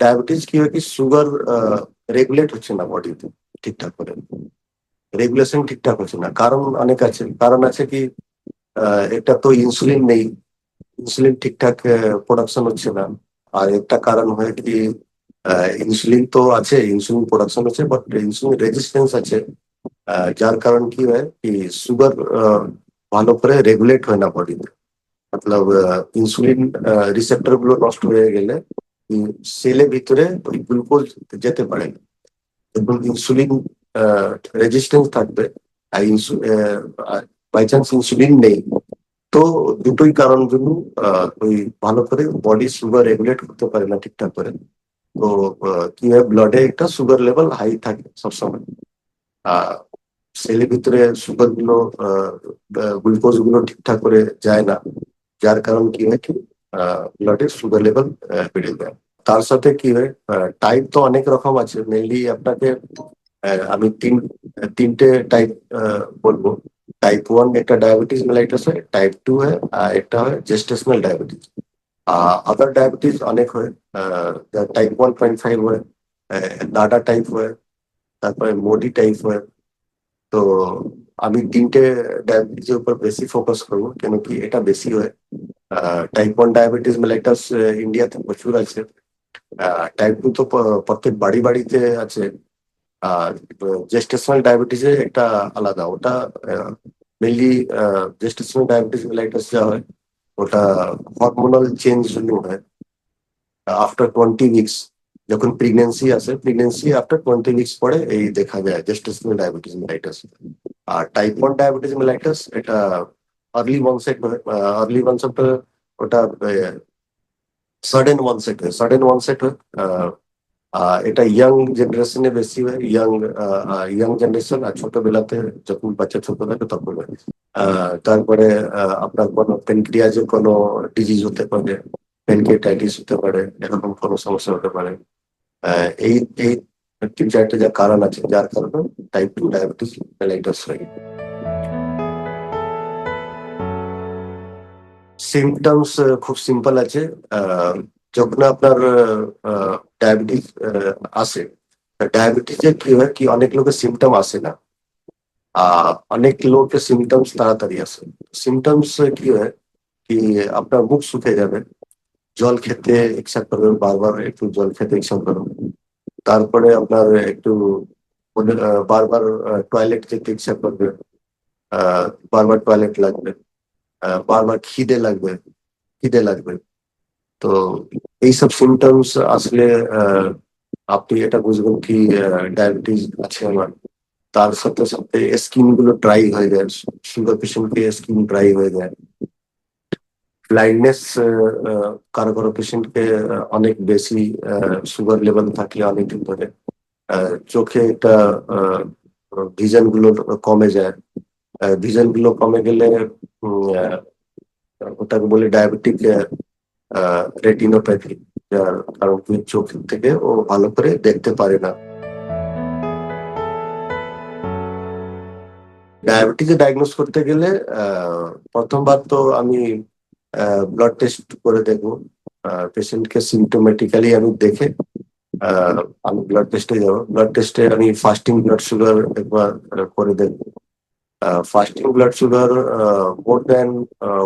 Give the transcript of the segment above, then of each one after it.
Diabetes কি হয় কি, সুগার রেগুলেট হচ্ছে না বডিতে ঠিকঠাক করে। রেগুলেশন ঠিকঠাক হচ্ছে না। কারণ অনেক আছে। কারণ আছে কি একটা তো ইনসুলিন নেই। ইনসুলিন ঠিকঠাক প্রোডাকশন হচ্ছে না। আর একটা কারণ হয় কি ইনসুলিন তো আছে ইনসুলিন প্রোডাকশন হচ্ছে বাট ইনসুলিন রেজিস্ট্যান্স আছে। যার কারণ কি হয় কি, সুগার ভালো করে রেগুলেট হয় না বডিতে মতলব ইনসুলিন রিসেপ্টরগুলো নষ্ট হয়ে গেলে সেলের ভিতরে ওই গ্লুকোজ যেতে পারে না। এবং ইনসুলিন রেজিস্ট্যান্স থাকবে, আর বাই চান্স ইনসুলিন নেই। তো দুটোই কারণ জন্য ওই ভালো করে বডি সুগার রেগুলেট করতে পারে না ঠিকঠাক করে। তো কি হয় ব্লাডে একটা সুগার লেভেল হাই থাকে সবসময়। সেলের ভিতরে সুগারগুলো গ্লুকোজগুলো ঠিকঠাক করে যায় না। যার কারণ কি হয় কি ব্লাডের সুগার লেভেল বেড়ে যায় তার সাথে কি হয় টাইপ তো অনেক রকম আছে। মেনলি আপনাকে আমি তিন, তিনটে টাইপ বলব। টাইপ ওয়ান একটা ডায়াবেটিস মেলাইটাস হয় টাইপ টু হয়, আর একটা হয় জেস্টেশনাল ডায়াবেটিস আদার ডায়াবেটিস অনেক হয় টাইপ ওয়ান পয়েন্ট ফাইভ হয় লাডা টাইপ হয়, তারপরে মোডি টাইপ হয়। তো আমি তিনটে ডায়াবেটিসের উপর বেশি ফোকাস করব, কেন কি এটা বেশি হয়। টাইপ ওয়ান ডায়াবেটিস মেলাইটাস ইন্ডিয়াতে প্রচুর আছে। টাইপ টু তো প্রত্যেক বাড়ি বাড়িতে আছে। আর জেস্টেশনাল ডায়াবেটিসে একটা আলাদা। ওটা মেনলি জেস্টেশনাল ডায়াবেটিস মেলাইটাস যা হয়। ওটা হরমোনাল চেঞ্জ জন্য হয়। আফটার টোয়েন্টি উইকস যখন প্রেগনেন্সি আসে প্রেগনেন্সি আফটার টোয়েন্টি উইকস পরে এই দেখা যায় জেস্টেশনাল ডায়াবেটিস মেলাইটাস আর টাইপ ওয়ান ডায়াবেটিস মেলাইটাস এটা আর্লি হয় আর্লি ওয়ানসেট ওটা সাডেন ওয়ানসেট সাডেন ওয়ানসেট হয় এটা ইয়াং জেনারেশনে বেশি হয় ইয়াং ইয়াং জেনারেশন আর ছোটবেলাতে যখন বাচ্চা ছোট থাকে তখন তারপরে আপনার কোনো পেনক্রিয়াজের কোনো ডিজিজ হতে পারে পেনক্রিয়াটাইটিস হতে পারে এরকম কোনো সমস্যা হতে পারে এই এই তিন চারটে যা কারণ আছে, যার কারণে টাইপ টু ডায়াবেটিস মেলাইটাস হয়। সিমটমস খুব সিম্পল আছে। যখন আপনার ডায়াবেটিস আসে ডায়াবেটিসে কি হয় কি অনেক লোকের সিমটম আসে না। অনেক লোকের সিমটমস তাড়াতাড়ি আসে। সিমটমস কি হয় কি আপনার মুখ শুকে যাবে, জল খেতে ইচ্ছা করবে, বারবার একটু জল খেতে ইচ্ছা করবে। তারপরে আপনার একটু বারবার টয়লেট যেতে ইচ্ছা করবে বারবার টয়লেট লাগবে। বারবার খিদে লাগবে খিদে লাগবে। তো এইসব সিমটমস আসলে আপনি এটা বুঝবেন কি ডায়াবেটিস আছে আমার। তার সাথে সাথে স্কিনগুলো ড্রাই হয়ে যায়, সুগার পেশেন্টকে স্কিন ড্রাই হয়ে যায়। ব্লাইন্ডনেস কারও কারও পেশেন্টকে অনেক বেশি সুগার লেভেল থাকলে অনেকদিন ধরে। চোখে একটা ভিজনগুলো কমে যায়। ভিজনগুলো কমে গেলে ওটাকে বলে ডায়াবেটিক রেটিনোপ্যাথি কারণ কি চোখ থেকে ও ভালো করে দেখতে পারে না। ডায়াবেটিস ডায়াগনোস করতে গেলে প্রথমবার তো আমি ব্লাড টেস্ট করে দেখব। পেশেন্টকে সিমটোমেটিক্যালি আমি দেখে আমি ব্লাড টেস্টে যাব। ব্লাড টেস্টে আমি ফাস্টিং ব্লাড সুগার একবার করে দেখব। Fasting blood sugar more than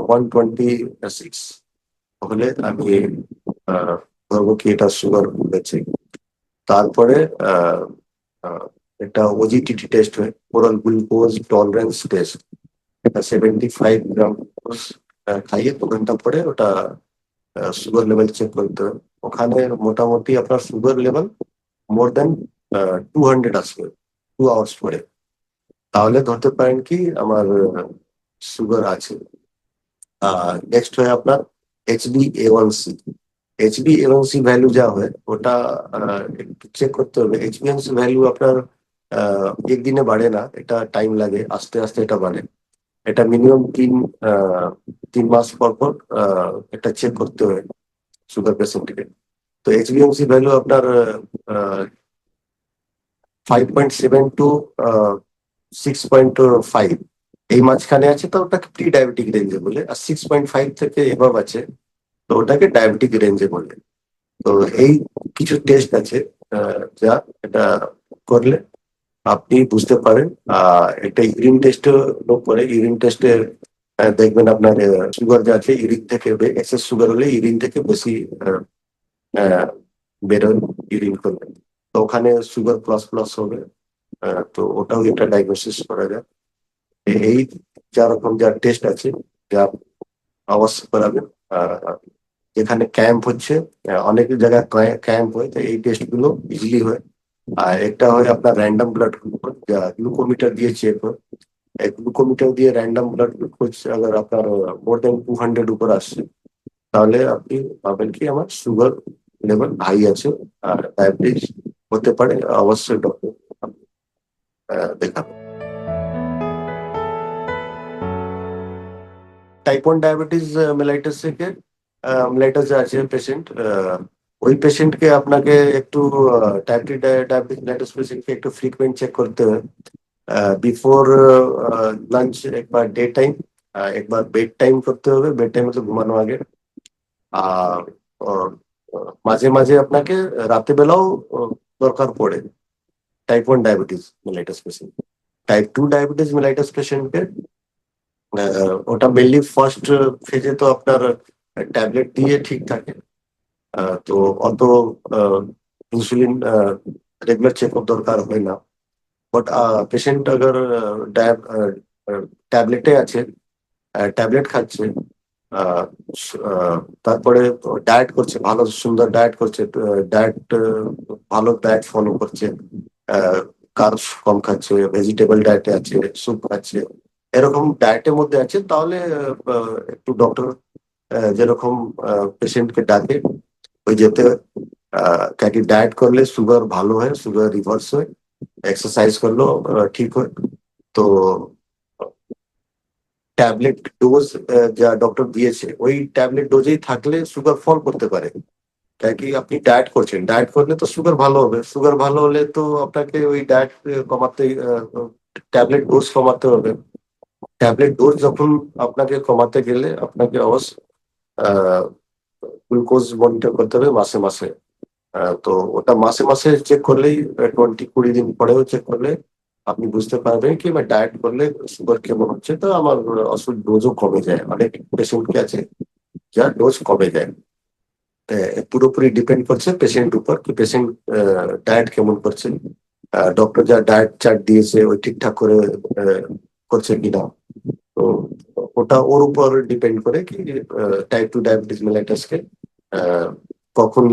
one twenty six হলে আমি ধরবো কি এটা সুগার হয়েছে তারপরে একটা ওজিটিটি টেস্ট হয় ওরাল গ্লুকোজ টলারেন্স টেস্ট এটা সেভেন্টি ফাইভ গ্রাম খাইয়ে দু ঘণ্টা পরে ওটা সুগার লেভেল চেক করতে হবে ওখানে মোটামুটি আপনার sugar level more than two hundred আসবে টু আওয়ার্স পরে। তাহলে ধরতে পারেন কি আমার সুগার আছে। নেক্সট হয় আপনার HB A one C HB A one C value যা হয়, ওটা একটু চেক করতে হবে। এইচবি এন সি ভ্যালু আপনার একদিনে বাড়ে না, এটা টাইম লাগে, আস্তে আস্তে এটা বাড়ে। এটা মিনিমাম তিন তিন মাস পর পর এটা চেক করতে হয় সুগার পেশেন্টকে তো এইচবিএমসি ভ্যালু আপনার five point seven two six point five এই মাঝখানে আছে, তো ওটাকে প্রি ডায়াবেটিক রেঞ্জে বলে, আর সিক্স পয়েন্ট ফাইভ থেকে এভাব আছে, তো ওটাকে ডায়াবেটিক রেঞ্জে বলে। তো এই কিছু টেস্ট আছে যা এটা করলে আপনি বুঝতে পারেন একটা ইউরিন টেস্ট লোক করে ইউরিন টেস্টে দেখবেন আপনার সুগার যা আছে ইউরিন থেকে এক্সেস সুগার হলে ইউরিন থেকে বেশি বেরোন ইউরিন করবেন তো ওখানে সুগার প্লাস প্লাস হবে তো ওটাও একটা ডায়াগনোসিস করা যায়। এই যা রকম যা টেস্ট আছে, যা অবশ্যই করাবেন আর যেখানে ক্যাম্প হচ্ছে অনেক জায়গায় ক্যাম্প হয়, তো এই টেস্টগুলো ইজিলি হয়। আর একটা হয় আপনার র্যান্ডম ব্লাড গ্লুকোজ যা গ্লুকোমিটার দিয়ে চেক হয়। গ্লুকোমিটার দিয়ে র্যান্ডম ব্লাড গ্লুকোজ আবার আপনার মোর দেন টু হান্ড্রেড উপর আসছে। তাহলে আপনি ভাবেন কি আমার সুগার লেভেল হাই আছে, আর ডায়াবেটিস হতে পারে অবশ্যই ডক্টর দেখাবেন টাইপ ওয়ান ডায়াবেটিস মেলাইটাস থেকে মেলাইটাস যে আছে পেশেন্ট ওই পেশেন্টকে আপনাকে একটু টাইপ টু ডায়াবেটিস মেলাইটাস পেশেন্টকে একটু ফ্রিকুয়েন্ট চেক করতে হয় বিফোর লাঞ্চ একবার ডে টাইম একবার বেড টাইম করতে হবে বেড টাইম হচ্ছে ঘুমানো আগে আর আহ, মাঝে মাঝে আপনাকে রাতে বেলাও আহ, দরকার পড়ে type one diabetes mellitus patient type two diabetes mellitus পেশেন্টকে আহ, ওটা মেনলি ফার্স্ট ফেজে তো আপনার ট্যাবলেট দিয়ে ঠিক থাকে আহ, তো অত ইনসুলিন রেগুলার চেকআপ দরকার হয় না বাট পেশেন্ট अगर ট্যাবলেটে আছে ট্যাবলেট খাচ্ছে আহ, আহ, তারপরে ডায়েট করছে ভালো সুন্দর ডায়েট করছে ডায়েট ভালো ডায়েট ফলো করছে কার্বস কম খাচ্ছে ভেজিটেবল ডায়েটে আছে স্যুপ খাচ্ছে এরকম ডায়েটের মধ্যে আছে, তাহলে একটু ডক্টর যেরকম পেশেন্টকে ডাকে, ওই যেতে কি ডায়েট করলে সুগার ভালো হয় সুগার রিভার্স হয় এক্সারসাইজ করলেও ঠিক হয়, তো ট্যাবলেট ডোজ যা ডক্টর দিয়েছে, ওই ট্যাবলেট ডোজেই থাকলে সুগার ফল করতে পারে। কি আপনি ডায়েট করছেন? ডায়েট করলে তো সুগার ভালো হবে। সুগার ভালো হলে তো আপনাকে ওই ডায়েট কমাতে ট্যাবলেট ডোজ কমাতে হবে। ট্যাবলেট ডোজ যখন আপনাকে কমাতে গেলে আপনাকে অবশ্য গ্লুকোজ মনিটর করতে হবে মাসে মাসে। তো ওটা মাসে মাসে চেক করলেই টোয়েন্টি কুড়ি দিন পরেও চেক করলে আপনি বুঝতে পারবেন কি বা ডায়েট করলে সুগার কেমন হচ্ছে। তো আমার ওষুধ ডোজও কমে যায়। অনেক পেশেন্ট কি আছে যার ডোজ কমে যায়। পুরোপুরি ডিপেন্ড করছে পেশেন্ট উপর কি পেশেন্ট ডায়েট কেমন করছে ডক্টর যা ডায়েট চার্ট দিয়েছে, ওই ঠিকঠাক করে করছে কিনা। তো ওটা ওর উপর ডিপেন্ড করে কি টাইপ টু ডায়াবেটিস মেলাইটাসকে কখন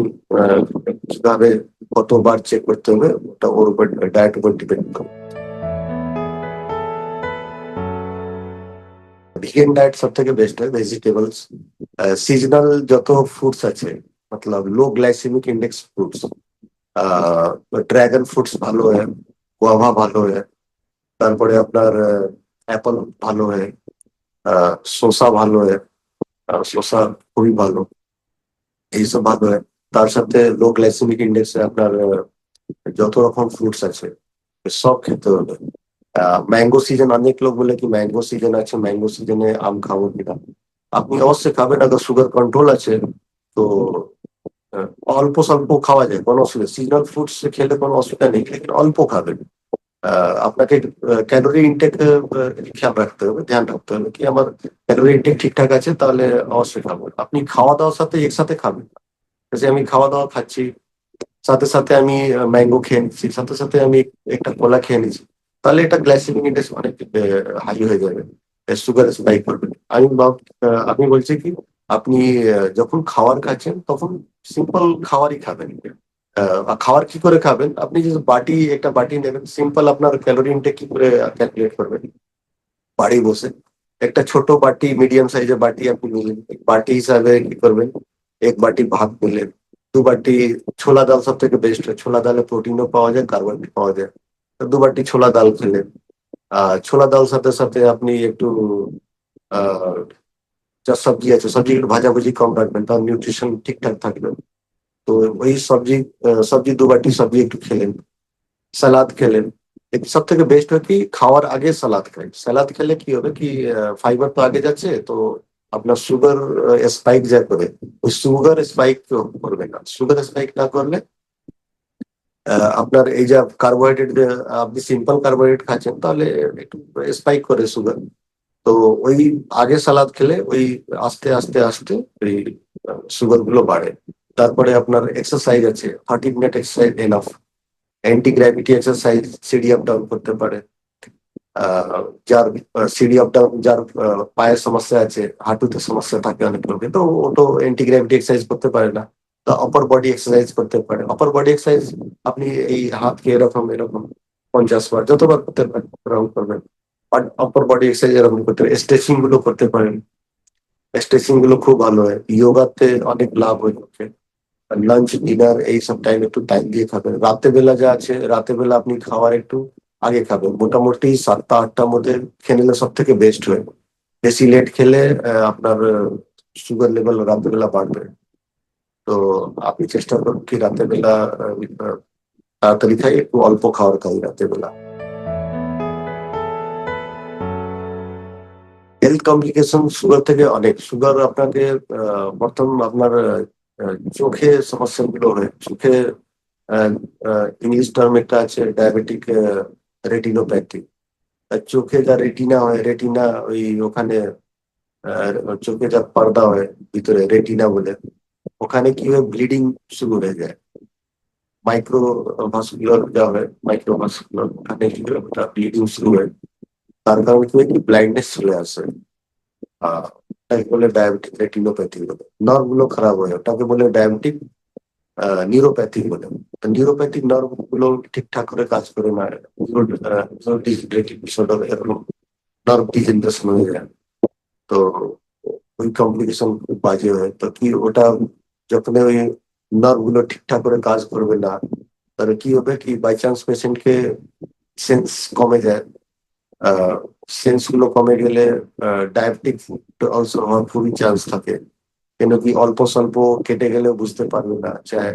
কীভাবে কতবার চেক করতে হবে, ওটা ওর উপর ডায়েট উপর ডিপেন্ড করে। ভিগান ডায়েট সব থেকে বেস্ট হয় ভেজিটেবলস সিজনাল যত ফুডস আছে মতলব low glycemic index fruits dragon fruits ভালো হয় গোয়াভা ভালো হয় তারপরে আপনার অ্যাপল ভালো হয় শসা ভালো হয় শসা খুবই ভালো এইসব ভালো হয় তার সাথে লো গ্লাইসেমিক ইন্ডেক্সে আপনার যত রকম ফ্রুটস আছে সব খেতে হবে ম্যাঙ্গো সিজন অনেক লোক বলে কি ম্যাঙ্গো সিজন আছে ম্যাঙ্গো সিজনে আম খাব কিনা আপনি অবশ্যই খাবেন আগে সুগার কন্ট্রোল আছে তো অল্প স্বল্প খাওয়া যায়, কোনো অসুবিধা সিজনাল ফুডস খেলে কোনো অসুবিধা নেই অল্প খাবেন। আপনাকে ক্যালোরি ইনটেক খেয়াল রাখতে হবে, ধ্যান রাখতে হবে কি আমার ক্যালোরি ইনটেক ঠিকঠাক আছে, তাহলে অবশ্যই খাব। আপনি খাওয়া দাওয়ার সাথে একসাথে খাবেন। আমি খাওয়া দাওয়া খাচ্ছি, সাথে সাথে আমি ম্যাঙ্গো খেয়ে নিচ্ছি, সাথে সাথে আমি একটা কলা খেয়ে নিচ্ছি, তাহলে এটা গ্লাইসেমিক ইন্ডেক্স অনেক হাই হয়ে যাবে। সুগার স্পাইক করবে। আমি আমি বলছি কি আপনি যখন খাওয়ার খাচ্ছেন, তখন সিম্পল খাবারই খাবেন। খাবার কি করে খাবেন? আপনি যে বাটি, একটা বাটি নেবেন। সিম্পল আপনার ক্যালোরি ইনটেক কি করে ক্যালকুলেট করবেন? বাড়ি বসে। একটা ছোট বাটি মিডিয়াম সাইজের বাটি আপনি নিলেন। বাটি হিসাবে কি করবেন? এক বাটি ভাত নিলেন। দু বাটি ছোলা ডাল সব থেকে বেস্ট ছোলা ডালে প্রোটিনও পাওয়া যায় কার্বোহাইড্রেট পাওয়া যায়। দু বাটি ছোলা ডাল খেলেন। আহ, ছোলা ডাল সাথে সাথে আপনি একটু যা সবজি আছে সবজি একটু ভাজাভুজি কম রাখবেন তার নিউট্রিশন ঠিকঠাক থাকবে। তো ওই সবজি আহ, সবজি দু বাটি সবজি একটু খেলেন সালাদ খেলেন। সব থেকে বেস্ট হয় কি খাওয়ার আগে সালাদ খাই সালাদ খেলে কি হবে কি ফাইবার তো আগে যাচ্ছে তো আপনার সুগার স্পাইক যা করে ওই সুগার স্পাইক করবে না। সুগার স্পাইক না করলে আহ, আপনার এই যা কার্বোহাইড্রেট আপনি সিম্পল কার্বোহাইড্রেট খাচ্ছেন তাহলে একটু স্পাইক করে সুগার তো ওই আগে সালাদ খেলে ওই আস্তে আস্তে আস্তে ওই সুগারগুলো বাড়ে। তারপরে আপনার এক্সারসাইজ আছে। Thirty minute exercise enough anti gravity exercise CD up down করতে পারে। যার সিডি আপ ডাউন যার পায়ের সমস্যা আছে, হাঁটুতে সমস্যা থাকে অনেক লোকে তো ও তো অ্যান্টি গ্র্যাভিটি এক্সারসাইজ করতে পারে না। তো আপার বডি এক্সারসাইজ করতে পারে। আপার বডি এক্সারসাইজ আপনি এই হাতকে এরকম এরকম, পঞ্চাশ বার, যতবার করতে পারেন এরকম করবেন। আপার বডি এক্সারসাইজ এরকম করতে পারেন। স্ট্রেচিংগুলো করতে পারেন। স্ট্রেচিংগুলো খুব ভালো হয়। যোগাতে অনেক লাভ হয়ে যাচ্ছে লাঞ্চ ডিনার এই সব টাইম একটু টাইম দিয়ে খাবেন। রাতে বেলা যা আছে রাতে বেলা আপনি খাওয়ার একটু আগে খাবেন। মোটামুটি সাতটা, আটটার মধ্যে খেয়ে নিলে সব থেকে বেস্ট হয়। বেশি লেট খেলে আপনার সুগার লেভেল রাতের বেলা বাড়বে। তো আপনি চেষ্টা করুন কি রাতের বেলা তাড়াতাড়ি খাই, একটু অল্প খাওয়ার খাই রাতের বেলা হেলথ কমপ্লিকেশন সুগার থেকে অনেক সুগার আপনাকে প্রথম আপনার চোখে সমস্যাগুলো হয়। চোখে ইংলিশ টার্ম একটা আছে ডায়াবেটিক রেটিনোপ্যাথি চোখে যা রেটিনা হয় রেটিনা ওই ওখানে চোখে যা পর্দা হয়, ভিতরে রেটিনা বলে, ওখানে কি হয় ব্লিডিং শুরু হয়ে যায়। মাইক্রো ভাস্কুলার যা হয় মাইক্রো ভাস্কুলার ওখানে কি হয় ব্লিডিং শুরু হয়। তার কারণে কি হয় কি ব্লাইন্ডনেস চলে আসে আহ, ওটাকে বলে ডায়াবেটিক রেটিনোপ্যাথি বলে নার্ভগুলো খারাপ হয় ওটাকে বলে ডায়াবেটিক নিউরোপ্যাথি বলে নিউরোপ্যাথিক নার্ভগুলো ঠিকঠাক করে কাজ করে না ডিসিড্রেটিভ ডিসঅর্ডার এরকম নার্ভ ডিজেনারেশন হয়ে যায় তো ওই কমপ্লিকেশন খুব বাজে হয় তো কি ওটা যখন ওই নার্ভগুলো ঠিকঠাক করে কাজ করবে না তাহলে কি হবে কি বাই চান্স পেশেন্টকে সেন্স কমে যায় সেন্সগুলো কমে গেলে ডায়াবেটিক অলসো হওয়ার খুবই চান্স থাকে। কেন কি অল্প স্বল্প কেটে গেলেও বুঝতে পারবে না চাই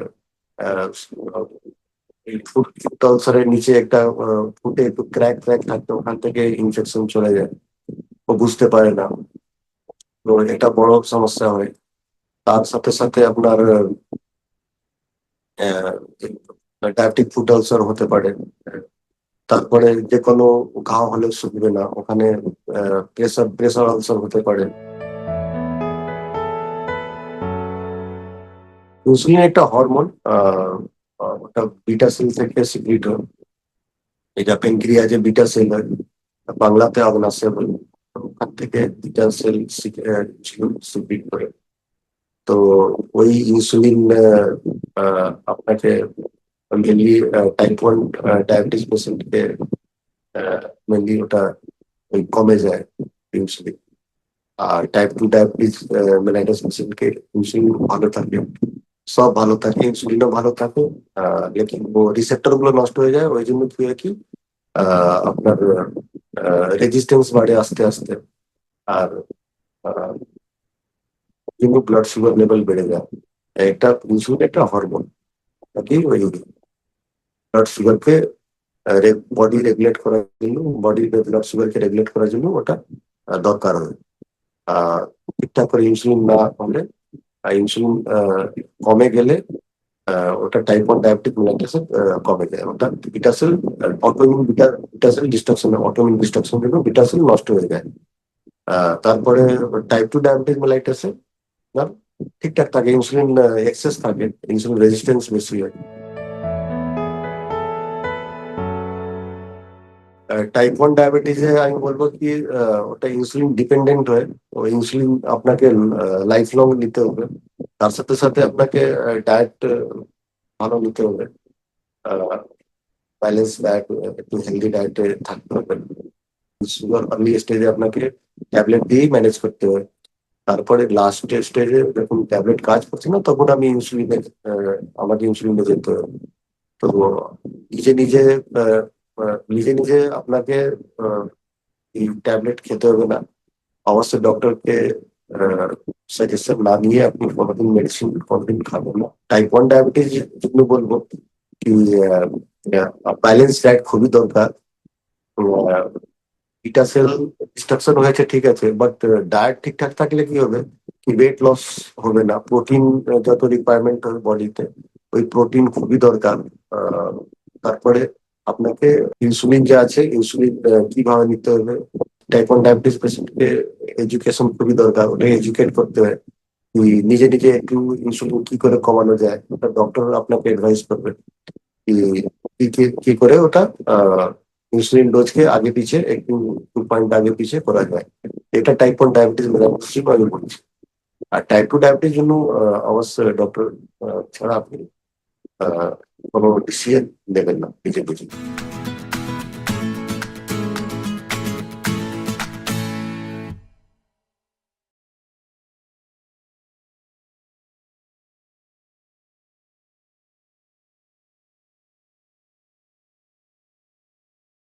ফুড আলসারের নিচে একটা ফুটে একটু ক্র্যাক ক্র্যাক থাকতো ওখান থেকে ইনফেকশন চলে যায়। ও বুঝতে পারে না। তো এটা বড় সমস্যা হয়। তার সাথে সাথে আপনার ডায়াবেটিক ফুড আলসার হতে পারে। তারপরে যে কোনো ঘাও হলে শুকবে না, ওখানে প্রেসার প্রেসার আলসার হতে পারে। ইনসুলিন একটা হরমোন ওটা বিটা সেল থেকে সিক্রিট হয়। এটা পেনক্রিয়া যে বিটা সেল হয়। বাংলাতে অগ্নাশয় ওখান থেকে বিটা সেল সিক্রিট করে। তো ওই ইনসুলিন আপনাকে মেনলি টাইপ ওয়ান ডায়াবেটিস পেশেন্টকে মেনলি ওটা ওই কমে যায় আর টাইপ টু ডায়াবেটিস মেলাইটাস পেশেন্টকে ইনসুলিন ভালো থাকে সব ভালো থাকে ইনসুলিনও ভালো থাকে লেকিন রিসেপ্টরগুলো নষ্ট হয়ে যায়, ওই জন্য কি হয় কি আপনার রেজিস্ট্যান্স বাড়ে আস্তে আস্তে, আর কিন্তু ব্লাড সুগার লেভেল বেড়ে যায়। একটা ইনসুলিন একটা হরমোন নাকি ওই ব্লাড সুগারকে বডি রেগুলেট করার জন্য বডি ব্লাড সুগারকে রেগুলেট করার জন্য ওটা দরকার হয়। ঠিকঠাক করে ইনসুলিন না হলে ইনসুলিন কমে গেলে ওটা টাইপ ওয়ান ডায়াবেটিক মেলাইটাস কমে যায়। ওটা beta cell autoimmune beta beta cell destruction autoimmune destruction জন্য বিটাসেল নষ্ট হয়ে যায়। তারপরে টাইপ টু ডায়াবেটিক মেলাইটাসে ঠিকঠাক থাকে ইনসুলিন এক্সেস থাকে ইনসুলিন রেজিস্ট্যান্স বেশি হয়। টাইপ ওয়ান ডায়াবেটিসে আমি বলব কি ওটা ইনসুলিন ডিপেন্ডেন্ট হয়। ও ইনসুলিন আপনাকে লাইফ লং নিতে হবে। তার সাথে সাথে আপনাকে ডায়েট ভালো নিতে হবে। ব্যালেন্স ডায়েট একটু হেলদি ডায়েটে থাকতে হবে। সুগার আর্লি স্টেজে আপনাকে ট্যাবলেট দিয়েই ম্যানেজ করতে হয়। তারপরে লাস্ট স্টেজে যখন ট্যাবলেট কাজ করছে না, তখন আমি ইনসুলিনে আমাকে ইনসুলিনে যেতে হবে। তো নিজে নিজে নিজে নিজে আপনাকে এই ট্যাবলেট খেতে হবে না। অবশ্যই ডক্টরকে সাজেশন না নিয়ে আপনি কোনোদিন মেডিসিন কোনোদিন খাবেন না। টাইপ ওয়ান ডায়াবেটিস জন্য বলব কি ব্যালেন্স ডায়েট খুবই দরকার। বিটা সেল ডিস্ট্রাকশন হয়েছে, ঠিক আছে বাট ডায়েট ঠিকঠাক থাকলে কি হবে? কি ওয়েট লস হবে না। প্রোটিন যত রিকোয়ারমেন্ট হবে বডিতে, ওই প্রোটিন খুবই দরকার। তারপরে আপনাকে ইনসুলিন যে আছে ইনসুলিন কীভাবে নিতে হবে? টাইপ ওয়ান ডায়াবেটিস পেশেন্টকে এডুকেশন খুবই দরকার ওটা এডুকেট করতে হয়। নিজে নিজে একটু ইনসুলিন কি করে কমানো যায়, ওটা ডক্টর আপনাকে অ্যাডভাইস করবে। কি করে ওটা ইনসুলিন ডোজকে আগে পিছে একটু টু পয়েন্ট আগে পিছে করা যায়। এটা টাইপ ওয়ান ডায়াবেটিস জন্য আমি বলছি। আর টাইপ টু ডায়াবেটিস জন্য অবশ্যই ডক্টর ছাড়া আপনি আহ, কোনো ডিসিশন নেবেন না নিজে বুঝে